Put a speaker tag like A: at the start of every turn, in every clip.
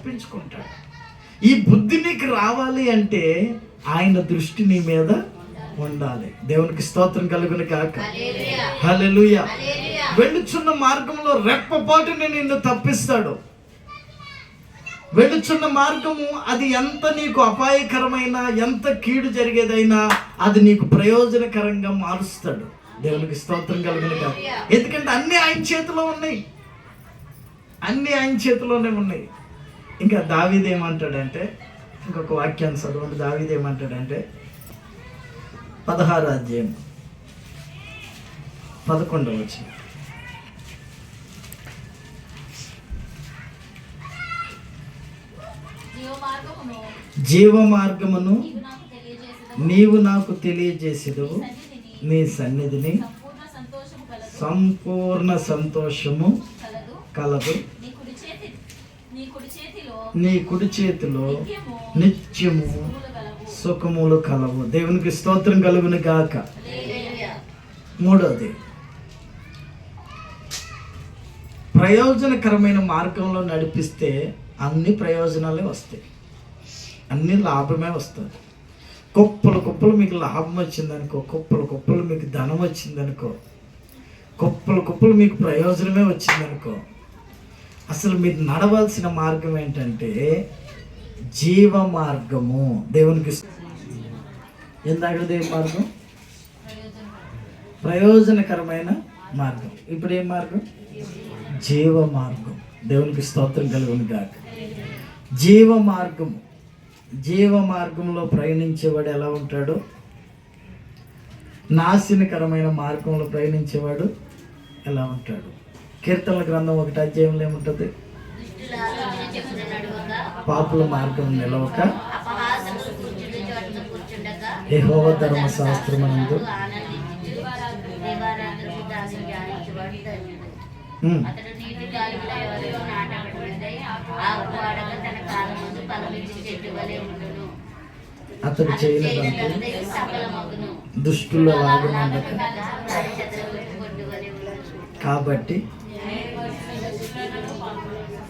A: తప్పించుకుంటాడు. ఈ బుద్ధి నీకు రావాలి అంటే ఆయన దృష్టి నీ మీద ఉండాలి. దేవునికి స్తోత్రం కలుగును కాక హల్లెలూయ. వెళ్ళుచున్న మార్గంలో రెప్పపాటుని నిన్ను తప్పిస్తాడు. వెళుచున్న మార్గము అది ఎంత నీకు అపాయకరమైన ఎంత కీడు జరిగేదైనా అది నీకు ప్రయోజనకరంగా మారుస్తాడు. దేవునికి స్తోత్రం కలిగిన కాదు ఎందుకంటే అన్ని ఆయన చేతిలో ఉన్నాయి. అన్ని ఆయన చేతిలోనే ఉన్నాయి. ఇంకా దావీద్ ఏమంటాడంటే ఇంకొక వాక్యాన్ని చదవండి. దావీద్ ఏమంటాడంటే పదహారు అధ్యాయం పదకొండవ వచ్చి
B: జీవ మార్గమును నీవు నాకు
A: తెలియజేసేదవు నీ సన్నిధిని
B: సంపూర్ణ సంతోషము కలదు
A: సంపూర్ణ సంతోషము
B: కలదు
A: కలదు
B: నీ కుడి చేతి నీ కుడి చేతిలో
A: నీ కుడి చేతిలో
B: నిత్యము
A: సుఖములు కలవు. దేవునికి స్తోత్రం కలుగును గాక. మూడోది ప్రయోజనకరమైన మార్గంలో నడిపిస్తే అన్ని ప్రయోజనాలే వస్తాయి. అన్ని లాభమే వస్తుంది కుప్పలు కుప్పలు మీకు లాభం వచ్చిందనుకో కుప్పలు కుప్పలు మీకు ధనం వచ్చిందనుకో కుప్పలు కుప్పలు మీకు ప్రయోజనమే వచ్చిందనుకో అసలు మీరు నడవాల్సిన మార్గం ఏంటంటే జీవ మార్గము దేవునికి ఎందాక దేవ మార్గం? ప్రయోజనకరమైన మార్గం. ఇప్పుడు ఏం మార్గం? జీవ మార్గం. దేవునికి స్తోత్రం కలుగును కాక జీవ మార్గము. జీవ మార్గంలో ప్రయాణించేవాడు ఎలా ఉంటాడు? నాశనకరమైన మార్గంలో ప్రయాణించేవాడు ఎలా ఉంటాడు? కీర్తనల గ్రంథం ఒకటి అధ్యాయంలో ఏముంటుంది? పాపుల మార్గం నిలవక యెహోవ ధర్మ శాస్త్రమందు ఉమ్,
C: అతడు గాలిలో ఎవరిలో నాటబడి ఆకు వాడక తన కాలం ముందు ఫలమిచ్చి చెట్టు వలె ఉండును
A: అతడు చేయలేదంటే
C: చేయలేదంటే సఫలమగును
A: దుష్టుల లాగమండక
C: కొట్టు వలె ఉండును
A: కాబట్టి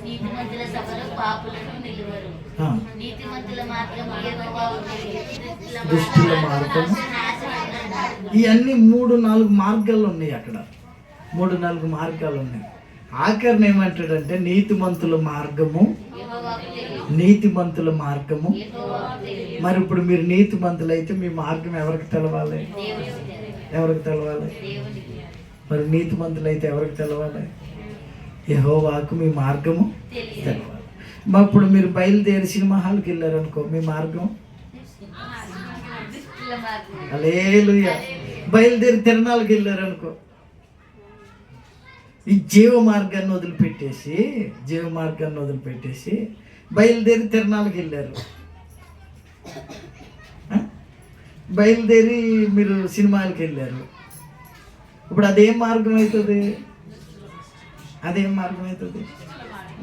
C: నీతిమంతుల సభలో పాపులను నిలువరు
A: ఆ,
C: నీతిమంతుల మార్గం యెహోవా ఉన్నది.
A: దుష్టుల మార్గం ఇవన్నీ మూడు నాలుగు మార్గాలు ఉన్నాయి అక్కడ మూడు నాలుగు మార్గాలు ఉన్నాయి ఆఖరిని ఏమంటాడంటే నీతిమంతుల మార్గము. నీతిమంతుల మార్గము. మరి ఇప్పుడు మీరు నీతిమంతులు అయితే మీ మార్గం ఎవరికి తెలవాలి. ఎవరికి తెలవాలి మరి నీతిమంతులు అయితే ఎవరికి తెలవాలి యహోవాకు మీ మార్గము. తెలవాలి మా ఇప్పుడు మీరు బయలుదేరి సినిమా హాల్కి వెళ్ళారనుకో మీ మార్గం?
C: దుష్టుల
A: బయలుదేరి తిరణాలకు వెళ్ళారనుకో. ఈ జీవ మార్గాన్ని వదిలిపెట్టేసి జీవ మార్గాన్ని వదిలిపెట్టేసి బయలుదేరి తిరణాలకు వెళ్ళారు. బయలుదేరి మీరు సినిమాలకు వెళ్ళారు. ఇప్పుడు అదేం మార్గం అవుతుంది? అదేం మార్గం అవుతుంది?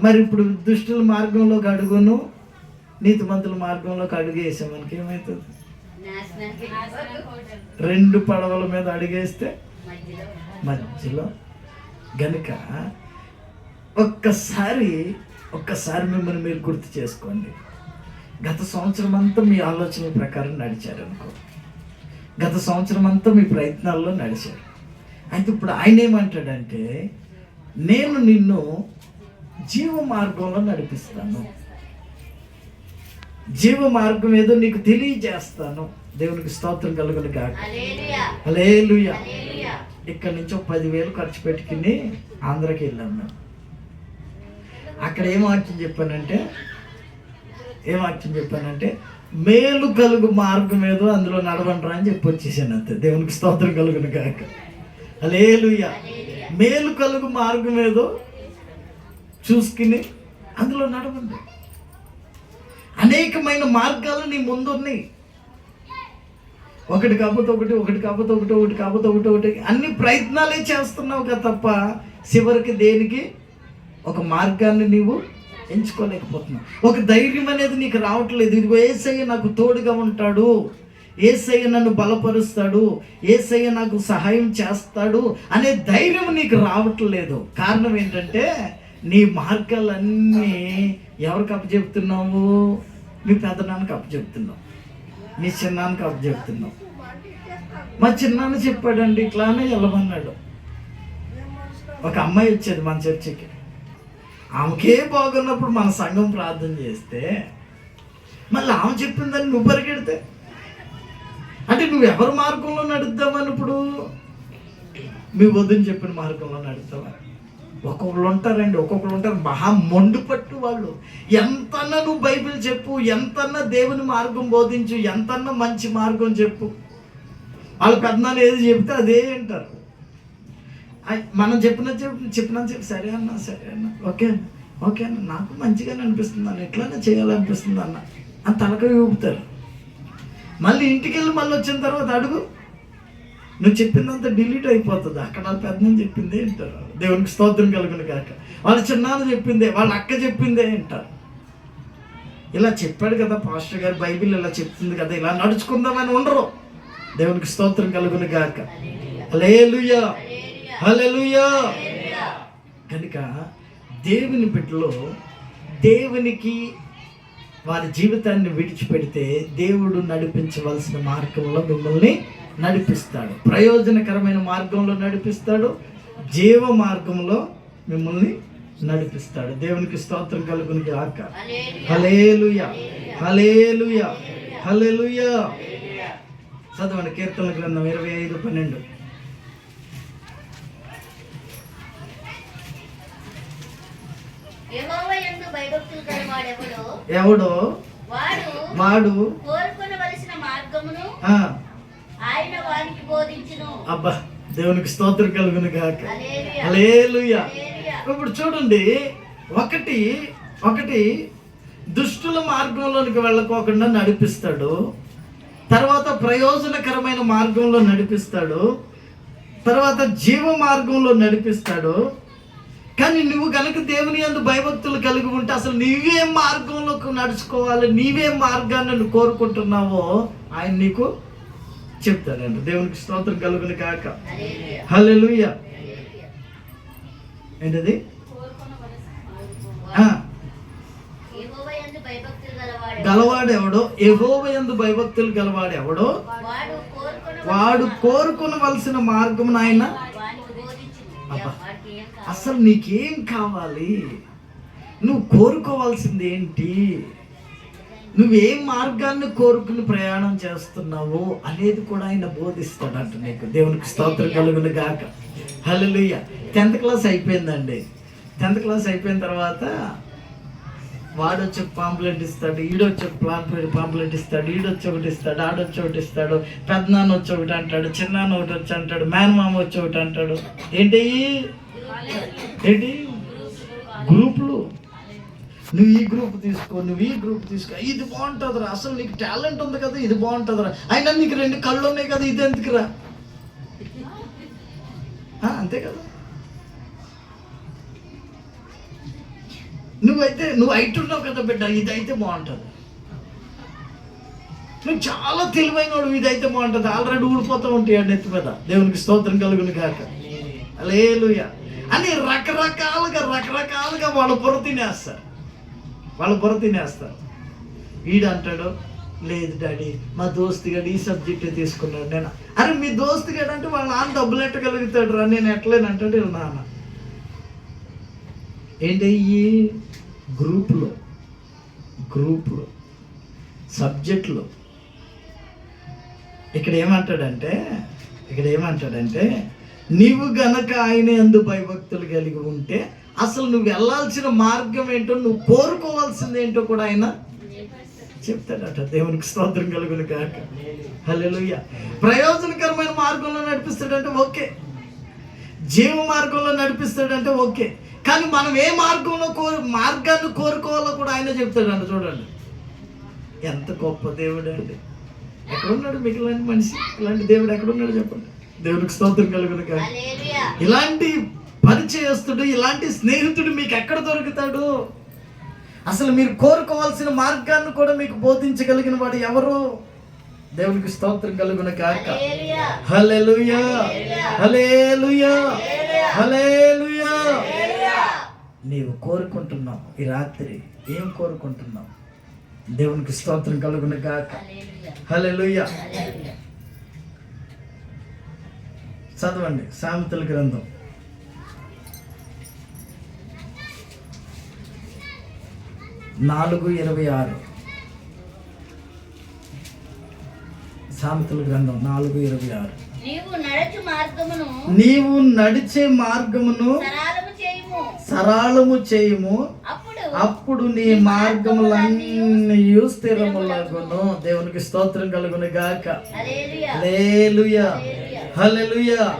A: మరి ఇప్పుడు దుష్టుల మార్గంలోకి అడుగును నీతిమంతుల మార్గంలోకి అడుగు వేసాం మనకి ఏమవుతుంది రెండు పడవల మీద అడిగేస్తే
C: మధ్యలో
A: మధ్యలో గనుక ఒక్కసారి ఒక్కసారి మిమ్మల్ని మీరు గుర్తు చేసుకోండి. గత సంవత్సరం అంతా మీ ఆలోచన ప్రకారం నడిచారు అనుకో. గత సంవత్సరం అంతా మీ ప్రయత్నాల్లో నడిచారు. అయితే ఇప్పుడు ఆయన ఏమంటాడంటే నేను నిన్ను జీవ మార్గంలో నడిపిస్తాను. జీవ మార్గం ఏదో నీకు తెలియజేస్తాను. దేవునికి స్తోత్రం కలుగును కాక
C: హల్లెలూయా.
A: ఇక్కడ నుంచి ఒక పదివేలు ఖర్చు పెట్టుకుని ఆంధ్రాకి వెళ్ళాం మేము అక్కడ ఏం వాక్యం చెప్పానంటే ఏం వాక్యం చెప్పానంటే మేలు కలుగు మార్గం ఏదో అందులో నడవండ్రా అని చెప్పి వచ్చేసాను అంతే. దేవునికి స్తోత్రం కలుగును కాక అలేలుయ మేలు కలుగు మార్గం ఏదో చూసుకుని అందులో నడవండి. అనేకమైన మార్గాలు నీ ముందున్నాయి. ఒకటి కాకపోతే ఒకటి ఒకటి కాకపోతే ఒకటి ఒకటి కాకపోతే ఒకటి ఒకటి. అన్ని ప్రయత్నాలే చేస్తున్నావు కదా తప్ప చివరికి దేనికి? ఒక మార్గాన్ని నీవు ఎంచుకోలేకపోతున్నావు. ఒక ధైర్యం అనేది నీకు రావట్లేదు. ఇదిగో ఏసయ్య నాకు తోడుగా ఉంటాడు. ఏసయ్య నన్ను బలపరుస్తాడు. ఏసయ్య నాకు సహాయం చేస్తాడు అనే ధైర్యం నీకు రావట్లేదు. కారణం ఏంటంటే నీ మార్గాలన్నీ ఎవరికి అప్పచెప్తున్నావు? మీ పెద్దనాన్నకి అప్పచెప్తున్నావు. మీ చిన్నాన్నకి అప్పచెప్తున్నావు. మా చిన్నాన్న చెప్పాడండి ఇట్లానే వెళ్ళమన్నాడు. ఒక అమ్మాయి వచ్చేది మన చర్చికి. ఆమెకే బాగున్నప్పుడు మన సంఘం ప్రార్థన చేస్తే మళ్ళీ ఆమె చెప్పిందని నువ్వు పరిగెడితే? అంటే నువ్వు ఎవరి మార్గంలో నడుద్దామని ఇప్పుడు? మీ వద్దని చెప్పిన మార్గంలో నడుస్తావా ఒక్కొక్కరు ఉంటారండి ఒక్కొక్కరు ఉంటారు మహా మొండు పట్టు వాళ్ళు. ఎంతన్నా నువ్వు బైబిల్ చెప్పు ఎంతన్నా దేవుని మార్గం బోధించు ఎంతన్నా మంచి మార్గం చెప్పు. వాళ్ళు పెద్దనాలు ఏది చెప్తే అదే అంటారు. అయ్ మనం చెప్పిన చెప్పు చెప్పిన చెప్పి సరే అన్న సరే అన్న. ఓకే అన్న ఓకే అన్న. నాకు మంచిగానే అనిపిస్తుంది అన్న. ఎట్లన్నా చేయాలనిపిస్తుంది అన్న. అని తలక ఊపుతారు. మళ్ళీ ఇంటికి వెళ్ళి మళ్ళీ వచ్చిన తర్వాత అడుగు. నువ్వు చెప్పిందంతా డిలీట్ అయిపోతుంది. అక్కడ వాళ్ళ పెద్దమ్మ చెప్పిందే అంటారు. దేవునికి స్తోత్రం కలుగును కాక వాళ్ళ చిన్నాన్న చెప్పిందే వాళ్ళ అక్క చెప్పిందే అంటారు. ఇలా చెప్పాడు కదా పాస్టర్ గారు బైబిల్ ఇలా చెప్తుంది కదా ఇలా నడుచుకుందామని ఉండరు. దేవునికి స్తోత్రం కలుగును గాక. హల్లెలూయా. హల్లెలూయా. కనుక దేవుని బిడ్డలో దేవునికి వారి జీవితాన్ని విడిచిపెడితే దేవుడు నడిపించవలసిన మార్గంలో మిమ్మల్ని నడిపిస్తాడు. ప్రయోజనకరమైన మార్గంలో నడిపిస్తాడు. జీవ మార్గంలో మిమ్మల్ని నడిపిస్తాడు. దేవునికి స్తోత్రం కలుగును గాక. హలేలుయా హలేలుయా హలేలుయా చదవండి కీర్తన గ్రంథం ఇరవై ఐదు పన్నెండు. ఎవడో?
C: వాడు
A: వాడు
C: కోరుకొనవలసిన మార్గమును ఆయన వారికి బోధించును.
A: అబ్బా దేవునికి స్తోత్రం కలుగును గాక.
C: హల్లెలూయా.
A: ఇప్పుడు చూడండి ఒకటి ఒకటి దుష్టుల మార్గంలోనికి వెళ్ళకోకుండా నడిపిస్తాడు. తర్వాత ప్రయోజనకరమైన మార్గంలో నడిపిస్తాడు. తర్వాత జీవ మార్గంలో నడిపిస్తాడు. కానీ నువ్వు కనుక దేవుని అందు భయభక్తులు కలిగి ఉంటే అసలు నీవే మార్గంలోకి నడుచుకోవాలి నీవే మార్గాన్ని కోరుకుంటున్నావో ఆయన నీకు చెప్తాడండి దేవునికి స్తోత్రం కలుగుని కాక
C: హల్లెలూయా.
A: ఏంటది?
C: గలవాడెవడో?
A: యెహోవయందు భయభక్తులు గలవాడెవడో?
C: వాడు కోరుకొనవలసిన
A: మార్గం నాయన? అసలు నీకేం కావాలి? నువ్వు కోరుకోవాల్సింది ఏంటి నువ్వేం మార్గాన్ని కోరుకుని ప్రయాణం చేస్తున్నావు అనేది కూడా ఆయన బోధిస్తాడంట నీకు. దేవునికి స్తోత్రం కలుగును గాక హల్లెలూయ టెన్త్ క్లాస్ అయిపోయిందండి. టెన్త్ క్లాస్ అయిపోయిన తర్వాత వాడొచ్చి పాంప్లెట్ ఇస్తాడు ఈడొచ్చి ఒక పాంప్లెట్ పాంప్లెట్ ఇస్తాడు ఈడొచ్చి ఒకటి ఇస్తాడు ఆడొచ్చి ఒకటి ఇస్తాడు పెద్దనాన్న వచ్చి ఒకటి అంటాడు చిన్నాన్న ఒకటి వచ్చి అంటాడు మేనమామ వచ్చి ఒకటి అంటాడు. ఏంటి? ఏంటి? గ్రూపులు. నువ్వు ఈ గ్రూప్ తీసుకో నువ్వు ఈ గ్రూప్ తీసుకో. ఇది బాగుంటుందిరా. అసలు నీకు టాలెంట్ ఉంది కదా ఇది బాగుంటుందిరా. అయినా నీకు రెండు కళ్ళు ఉన్నాయి కదా ఇది ఎందుకురా? అంతే కదా. నువ్వైతే నువ్వు అయితున్నావు కదా బిడ్డ ఇదైతే బాగుంటుంది. నువ్వు చాలా తెలివైనడు ఇదైతే బాగుంటుంది. ఆల్రెడీ ఊడిపోతూ ఉంటాయి అండి ఎత్తి మీద. దేవునికి స్తోత్రం కలుగును కాక లేలుయ అని రకరకాలుగా రకరకాలుగా వాళ్ళ బుర్ర తినేస్తారు. వాళ్ళ బుర్ర తినేస్తారు. వీడు అంటాడు లేదు డాడీ మా దోస్తు గడు ఈ సబ్జెక్టే తీసుకున్నాడు నేను. అరే మీ దోస్తు గడు అంటే వాళ్ళ నాన్న డబ్బులు ఎట్టగలుగుతాడు రా నేను ఎట్లేనంటాడు వీళ్ళ నాన్న. ఏంటి ఈ గ్రూపులో గ్రూపులో సబ్జెక్టులో ఇక్కడ ఏమంటాడంటే ఇక్కడ ఏమంటాడంటే నీవు గనక ఆయన ఎందు భయభక్తులు కలిగి ఉంటే అసలు నువ్వు వెళ్ళాల్సిన మార్గం ఏంటో నువ్వు కోరుకోవాల్సింది ఏంటో కూడా ఆయన చెప్తాడట. దేవునికి స్తోత్రం కలుగును కాక హల్లెలూయా. ప్రయోజనకరమైన మార్గంలో నడిపిస్తాడంటే ఓకే. జీవ మార్గంలో నడిపిస్తాడంటే ఓకే. కానీ మనం ఏ మార్గంలో కోరు మార్గాన్ని కోరుకోవాలో కూడా ఆయన చెప్తాడంట చూడండి. ఎంత గొప్ప దేవుడు అండి. ఎక్కడున్నాడు మీకు ఇలాంటి మనిషి? ఇలాంటి దేవుడు ఎక్కడున్నాడు చెప్పండి. దేవునికి స్తోత్రం కలుగును కాక. ఇలాంటి పరిచయస్తుడు ఇలాంటి స్నేహితుడు మీకు ఎక్కడ దొరుకుతాడు? అసలు మీరు కోరుకోవాల్సిన మార్గాన్ని కూడా మీకు బోధించగలిగిన వాడు ఎవరు? దేవునికి స్తోత్రం కలుగున కాక. నీవు కోరుకుంటున్నావు ఈ రాత్రి. ఏం కోరుకుంటున్నావు? దేవునికి స్తోత్రం కలుగును.
C: హల్లెలూయా.
A: హల్లెలూయా. చదవండి సామెతల గ్రంథం. నాలుగు ఇరవై ఆరు. సామెతల గ్రంథం నాలుగు ఇరవై ఆరు.
C: నీవు నడచు మార్గమును
A: సరళము చేయుము.
C: అప్పుడు
A: నీ మార్గములన్నీ స్థిరములగును. దేవునికి స్తోత్రం కలుగును గాక.
C: హల్లెలూయా.
A: హల్లెలూయా.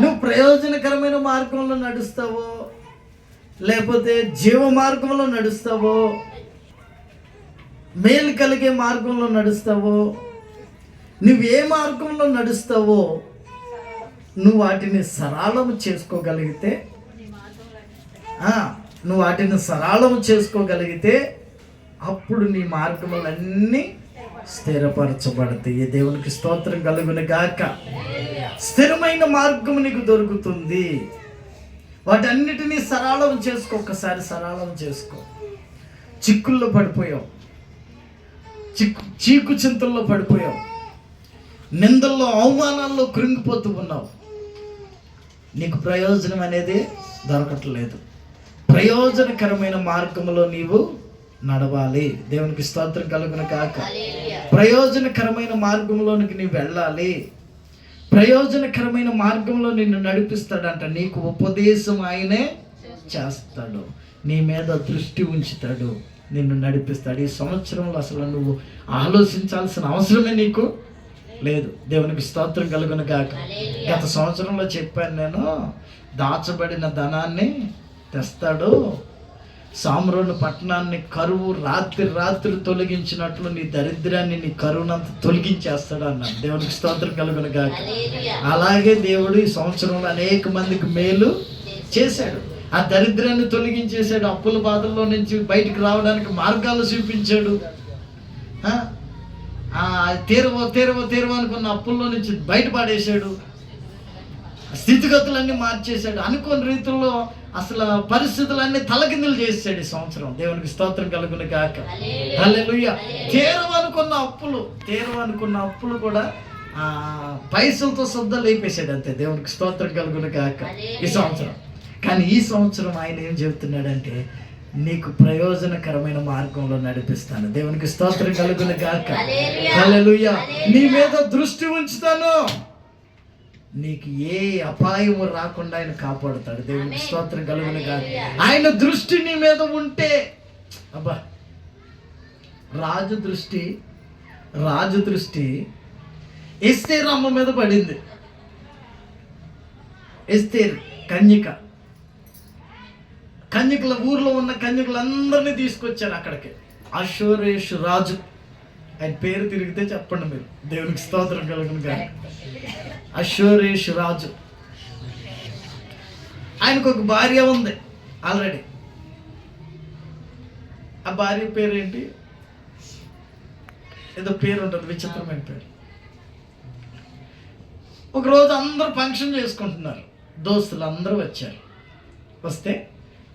A: నువ్వు ప్రయోజనకరమైన మార్గంలో నడుస్తావో లేకపోతే జీవ మార్గంలో నడుస్తావో మేలు కలిగే మార్గంలో నడుస్తావో నువ్వు ఏ మార్గంలో నడుస్తావో నువ్వు వాటిని సరళము చేసుకోగలిగితే నువ్వు వాటిని సరళము చేసుకోగలిగితే అప్పుడు నీ మార్గములన్నీ స్థిరపరచబడతాయి. దేవునికి స్తోత్రం కలుగును గాక. స్థిరమైన మార్గం నీకు దొరుకుతుంది. వాటన్నిటినీ సరళం చేసుకో ఒక్కసారి సరళం చేసుకో. చిక్కుల్లో పడిపోయావు. చిక్కు చీకు చింతల్లో పడిపోయావు. నిందల్లో అవమానాల్లో కృంగిపోతూ ఉన్నావు. నీకు ప్రయోజనం అనేది దొరకట్లేదు. ప్రయోజనకరమైన మార్గంలో నీవు నడవాలి. దేవునికి స్తోత్రం కలుగున కాక. ప్రయోజనకరమైన మార్గంలోనికి నీవు వెళ్ళాలి. ప్రయోజనకరమైన మార్గంలో నిన్ను నడిపిస్తాడంట. నీకు ఉపదేశం ఆయనే చేస్తాడు. నీ మీద దృష్టి ఉంచుతాడు. నిన్ను నడిపిస్తాడు. ఈ సంవత్సరంలో అసలు నువ్వు ఆలోచించాల్సిన అవసరమే నీకు లేదు. దేవునికి స్తోత్రం కలుగును
C: హల్లెలూయా.
A: గత సంవత్సరంలో చెప్పాను నేను దాచబడిన ధనాన్ని తెస్తాడు. సామ్రోను పట్టణాన్ని కరువు రాత్రి రాత్రి తొలగించినట్లు నీ దరిద్రాన్ని నీ కరువునంత తొలగించేస్తాడు అన్నాడు. దేవునికి స్తోత్రం కలుగును
C: హల్లెలూయా.
A: అలాగే దేవుడు ఈ సంవత్సరంలో అనేక మందికి మేలు చేశాడు. ఆ దరిద్రాన్ని తొలగించేశాడు అప్పుల బాధల్లో నుంచి బయటికి రావడానికి మార్గాలు చూపించాడు. ఆ? ఆ, తీరవో తీరవో తీరవో అనుకున్న అప్పుల్లో నుంచి బయటపడేశాడు. స్థితిగతులన్నీ మార్చేశాడు. అనుకోని రీతుల్లో అసలు పరిస్థితులన్నీ తలకిందులు చేసాడు ఈ సంవత్సరం. దేవునికి స్తోత్రం కలుగును కాక
C: హల్లెలూయా.
A: తీరవనుకున్న అప్పులు తీరవనుకున్న అప్పులు కూడా ఆ పైసలతో శుద్ధ లేపేశాడు అంతే. దేవునికి స్తోత్రం కలుగును కాక ఈ సంవత్సరం. కానీ ఈ సంవత్సరం ఆయన ఏం చెబుతున్నాడంటే నీకు ప్రయోజనకరమైన మార్గంలో నడిపిస్తాను. దేవునికి స్తోత్రం కలుగును గాక.
C: హల్లెలూయా.
A: నీ మీద దృష్టి ఉంచుతాను. నీకు ఏ అపాయము రాకుండా ఆయన కాపాడుతాడు. దేవునికి. స్తోత్రం కలుగును గాక. ఆయన దృష్టి నీ మీద ఉంటే అబ్బా రాజు దృష్టి రాజు దృష్టి ఎస్తేర్ అమ్మ మీద పడింది. ఎస్తేర్ కన్యక. కన్యకుల ఊర్లో ఉన్న కన్యకులందరినీ తీసుకొచ్చారు అక్కడికి. అశోరేష్ రాజు. ఆయన పేరు తిరిగితే చెప్పండి మీరు. దేవునికి స్తోత్రం కలుగును కానీ అశ్వరేష్ రాజు. ఆయనకు ఒక భార్య ఉంది ఆల్రెడీ. ఆ భార్య పేరు ఏంటి ఏదో పేరు ఉంటుంది విచిత్రమైన పేరు. ఒకరోజు అందరూ ఫంక్షన్ చేసుకుంటున్నారు. దోస్తులు అందరూ వచ్చారు. వస్తే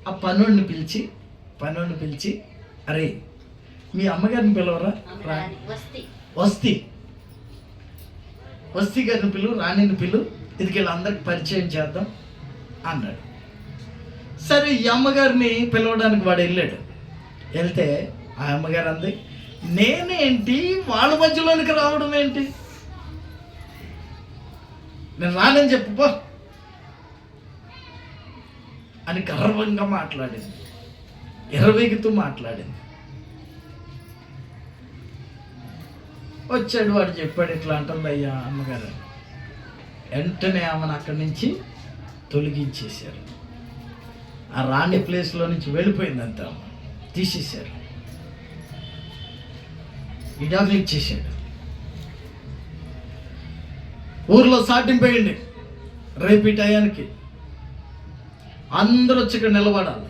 A: ఆ పనుడిని పిలిచి పనుడిని పిలిచి అరే మీ అమ్మగారిని పిలవరా? రా.
C: వస్తి.
A: వస్తి. గారిని పిలు రాణిని పిలు ఇది వీళ్ళందరికి పరిచయం చేద్దాం అన్నాడు. సరే ఈ అమ్మగారిని పిలవడానికి వాడు వెళ్ళాడు. వెళ్తే ఆ అమ్మగారు అంది నేనేంటి? వాళ్ళ మధ్యలోనికి రావడం ఏంటి? నేను రానని చెప్పు పో. అని గర్వంగా మాట్లాడింది. ఎర్రవేగుతూ మాట్లాడింది. వచ్చాడు వాడు చెప్పాడు ఇట్లా అంటుంది అయ్యా అమ్మగారు. వెంటనే ఆమెను అక్కడి నుంచి తొలగించేశారు. ఆ రాణి ప్లేస్లో నుంచి వెళ్ళిపోయిందంత ఆమె. తీసేశారు. విడాకులు ఇచ్చేసాడు ఊర్లో సాటింపేయండి రేపు ఈ టయానికి అందరూ వచ్చి ఇక్కడ నిలబడాలి.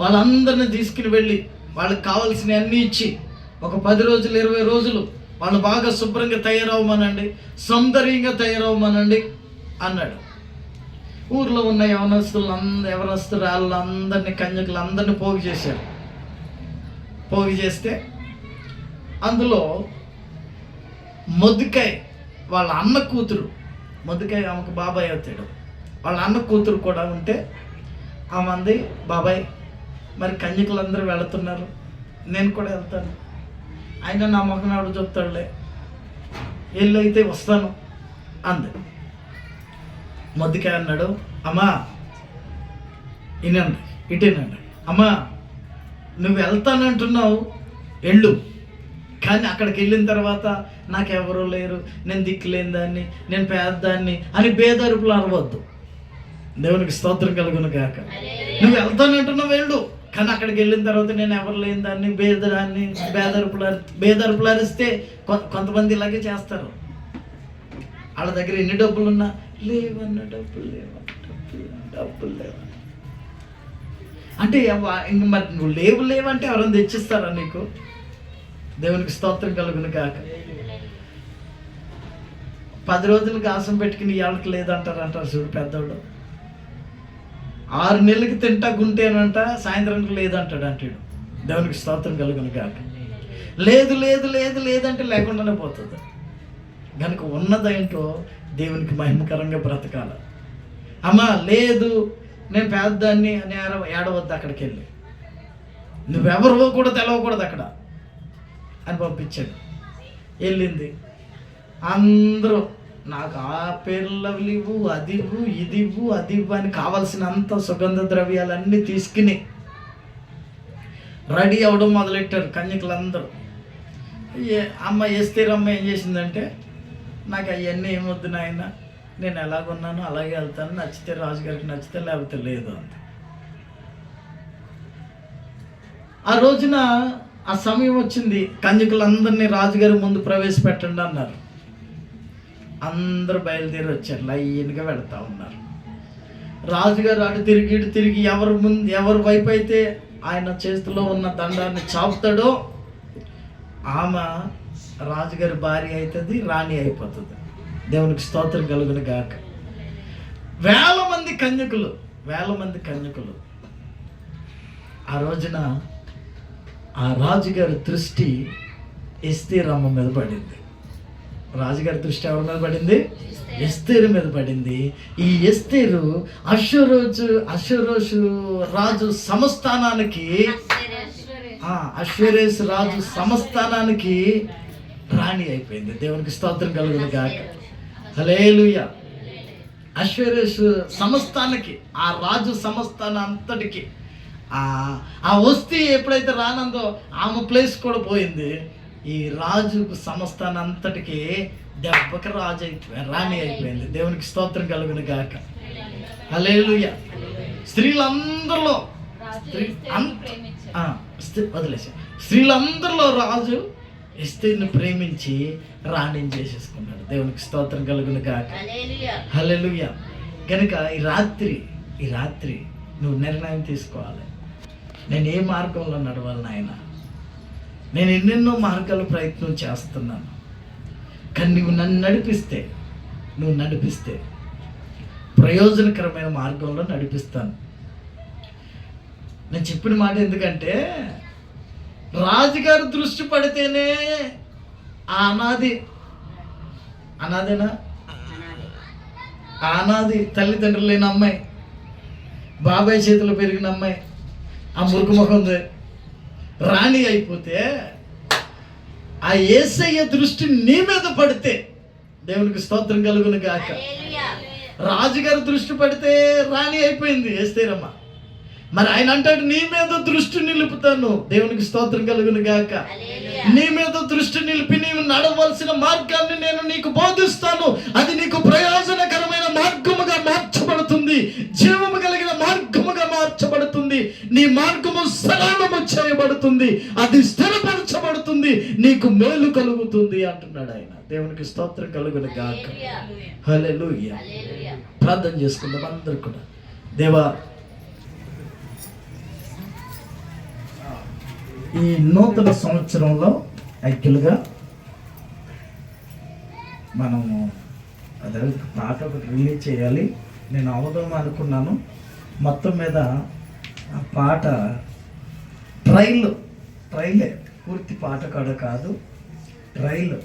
A: వాళ్ళందరిని తీసుకుని వెళ్ళి వాళ్ళకి కావాల్సినవి అన్నీ ఇచ్చి ఒక పది రోజులు ఇరవై రోజులు వాళ్ళు బాగా శుభ్రంగా తయారవ్వమనండి సౌందర్యంగా తయారవ్వమనండి అన్నాడు. ఊర్లో ఉన్న యవనస్తులు అందరు యవనస్తురాళ్ళు అందరినీ కన్యకులు అందరినీ పోగు చేశారు. పోగు చేస్తే అందులో మొద్దుకాయ వాళ్ళ అన్న కూతురు మొద్దుకాయ ఆమెకు బాబాయ్ అవుతాడు. వాళ్ళ అన్న కూతురు కూడా ఉంటే ఆమె అంది బాబాయ్ మరి కన్యకులందరూ వెళుతున్నారు. నేను కూడా వెళ్తాను. అయినా నా మొహం ఎవడు చెప్తాడులే వెళ్ళి అయితే వస్తాను అంది. మొద్దుకాయ అన్నాడు. అమ్మా ఇనండి ఇటేనండి అమ్మా నువ్వు వెళ్తానంటున్నావు వెళ్ళు కానీ అక్కడికి వెళ్ళిన తర్వాత నాకెవరూ లేరు. నేను దిక్కులేని దాన్ని నేను పేదదాన్ని అని బేదరుపులు అరవద్దు. దేవునికి స్తోత్రం కలుగును గాక. నువ్వు వెళ్తానంటున్నావు వెళ్ళు. కానీ అక్కడికి వెళ్ళిన తర్వాత నేను ఎవరు లేని దాన్ని బేదరాన్ని బేదరుపులు అరి బేదరుపులు అరిస్తే కొంతమంది ఇలాగే చేస్తారు. వాళ్ళ దగ్గర ఎన్ని డబ్బులు ఉన్నా లేవన్న డబ్బులు లేవన్న డబ్బులు డబ్బులు లేవన్న. అంటే ఇంక మరి నువ్వు లేవు లేవంటే ఎవరైనా తెచ్చిస్తారా నీకు? దేవునికి స్తోత్రం కలుగును కాక పది రోజులు ఆసం పెట్టుకుని ఎవరికి లేదంటారు అంటారు చూడు పెద్దవాడు ఆరు నెలలకి తింటా గుంటేనంట సాయంత్రానికి లేదంటాడు అంటాడు. దేవునికి స్తోత్రం కలుగును కాక లేదు లేదు లేదు లేదంటే లేకుండానే పోతుంది. కనుక ఉన్నదేంటో దేవునికి మహిమకరంగా బ్రతకాలి? అమ్మా లేదు నేను పేదదాన్ని అని ఏడవద్దు అక్కడికి వెళ్ళి నువ్వెవరో కూడా తెలవకూడదు అక్కడ అని పంపించాడు. వెళ్ళింది. అందరూ నాకు ఆ పేర్లు ఇవ్వు అది ఇవ్వు ఇది ఇవ్వు అది ఇవ్వు అని కావలసినంత సుగంధ ద్రవ్యాలన్నీ తీసుకుని రెడీ అవ్వడం మొదలెట్టారు కన్యకులందరూ. ఏ అమ్మ ఎస్తీరమ్మ ఏం చేసిందంటే నాకు అవన్నీ ఏమొద్దు నాయన నేను ఎలాగున్నానో అలాగే వెళ్తాను నచ్చితే రాజుగారికి నచ్చితే లేకపోతే లేదు అంత ఆ రోజున ఆ సమయం వచ్చింది కన్యకులందరినీ రాజుగారి ముందు ప్రవేశపెట్టండి అన్నారు. అందరూ బయలుదేరి వచ్చారు లైన్గా వెళ్తూ ఉన్నారు. రాజుగారు అటు తిరిగి ఇటు తిరిగి ఎవరి ముందు ఎవరి వైపు అయితే ఆయన చేతిలో ఉన్న దండాన్ని చాపుతాడో ఆమె రాజుగారి భార్య అవుతుంది రాణి అయిపోతుంది. దేవునికి స్తోత్రం కలుగును గాక. వేల మంది కన్యకులు వేల మంది కన్యకులు. ఆ రోజున ఆ రాజుగారి దృష్టి ఎస్తీరమ్మ మీద పడింది. రాజుగారి దృష్టి ఎవరి మీద పడింది? ఎస్తేరు మీద పడింది. ఈ ఎస్తేరు అశ్వరోజు అశ్వరోజు రాజు సంస్థానానికి అశ్వరేష్. రాజు సంస్థానానికి రాణి అయిపోయింది. దేవునికి స్తోత్రం కలుగును గాక. హలేలుయ అశ్వరేష్ సంస్థానానికి ఆ రాజు సంస్థానం అంతటికి ఆ వస్తీ ఎప్పుడైతే రానందో ఆమె ప్లేస్ కూడా పోయింది. ఈ రాజు సంస్థానం అంతటికి దెబ్బకి రాజు అయిపోయి రాణి అయిపోయింది. దేవునికి స్తోత్రం కలుగును గాక. హలేలుయ స్త్రీలందరిలో స్త్రీ వదిలేసా. స్త్రీలందరిలో రాజు ఎస్తేర్ని ప్రేమించి రాణిని చేసేసుకున్నాడు. దేవునికి స్తోత్రం కలుగును గాక.
C: హల్లెలూయా.
A: హల్లెలూయా. కనుక ఈ రాత్రి ఈ రాత్రి నువ్వు నిర్ణయం తీసుకోవాలి. నేను ఏ మార్గంలో నడవాలి నాయన. నేను ఎన్నెన్నో మార్గాలు ప్రయత్నం చేస్తున్నాను. కానీ నువ్వు నన్ను నడిపిస్తే నువ్వు నడిపిస్తే ప్రయోజనకరమైన మార్గంలో నడిపిస్తాను. నేను చెప్పిన మాట ఎందుకంటే రాజుగారు దృష్టి పడితేనే ఆ అనాది అనాదేనా? అనాది తల్లిదండ్రులు లేని అమ్మాయి బాబాయ్ చేతిలో పెరిగిన అమ్మాయి ఆ మురుకు ముఖంది రాణి అయిపోతే ఆ ఏసయ్య దృష్టి నీ మీద పడితే దేవునికి స్తోత్రం కలుగును గాక. రాజుగారి దృష్టి పడితే రాణి అయిపోయింది ఏస్తేరమ్మ. మరి ఆయన అంటాడు నీ మీద దృష్టి నిలుపుతాను దేవునికి స్తోత్రం కలుగును గాక. నీ మీద దృష్టి నిలిపి నీవు నడవలసిన మార్గాన్ని నేను నీకు బోధిస్తాను. అది నీకు ప్రయోజనకరమైన మార్గముగా మార్చబడుతుంది. జీవము కలిగిన మార్గముగా మార్చబడుతుంది. నీ మార్గము సరళము చేయబడుతుంది. అది స్థిరపరచబడుతుంది. నీకు మేలు కలుగుతుంది అంటున్నాడు ఆయన. దేవునికి స్తోత్రం కలుగును గాక.
C: హల్లెలూయా.
A: ప్రార్థన చేసుకుందాం అందరూ కూడా. దేవా ఈ నూతన సంవత్సరంలో యాక్చువల్గా మనము అదే పాట ఒకటి రిలీజ్ చేయాలి. నేను అవదాం అనుకున్నాను. మొత్తం మీద ఆ పాట ట్రైల్ ట్రైలే. పూర్తి పాట కాడ కాదు ట్రైల్.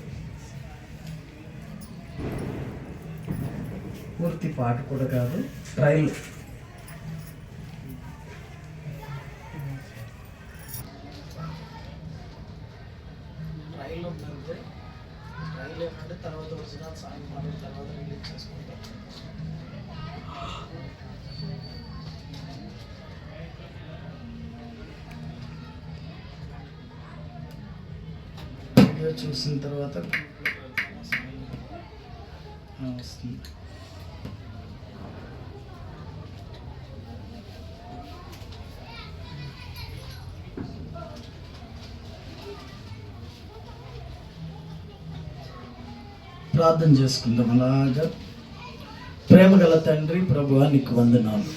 A: పూర్తి పాట కూడా కాదు ట్రైల్. ట్రైల్ ఉందంటే ట్రైల్ ఏంటంటే తర్వాత ఒరిజినల్ సాంగ్ మనం తర్వాత రిలీజ్ చేసుకుంటాం. వీడియో చూసిన తర్వాత వస్తుంది. ప్రార్థన చేసుకుందాం అలాగా. ప్రేమ గల తండ్రి ప్రభు నీకు వందనాలు.